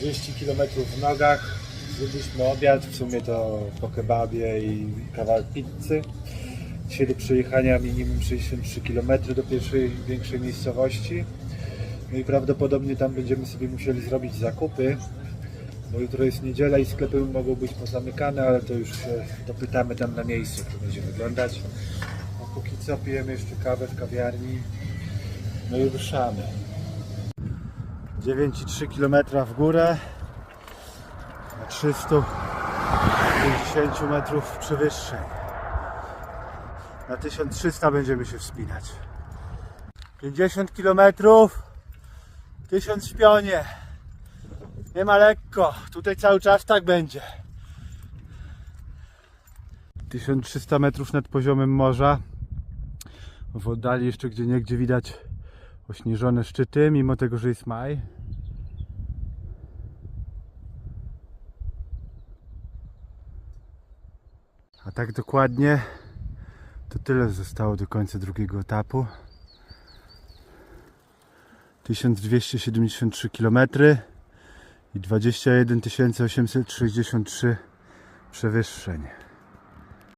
30 km w nogach. Zjedliśmy obiad, w sumie to po kebabie i kawałek pizzy. Dzisiaj do przejechania minimum 63 km do pierwszej większej miejscowości. No i prawdopodobnie tam będziemy sobie musieli zrobić zakupy, bo jutro jest niedziela i sklepy mogą być pozamykane, ale to już się dopytamy tam na miejscu, jak to będzie wyglądać. A póki co pijemy jeszcze kawę w kawiarni, no i ruszamy. 9,3 km w górę na 350 metrów przewyższeń. Na 1300 będziemy się wspinać. 50 km 1000 w pionie. Nie ma lekko. Tutaj cały czas tak będzie. 1300 metrów nad poziomem morza. W oddali jeszcze gdzie niegdzie widać ośnieżone szczyty, mimo tego, że jest maj. A tak dokładnie to tyle zostało do końca drugiego etapu. 1273 km i 21 863 przewyższeń.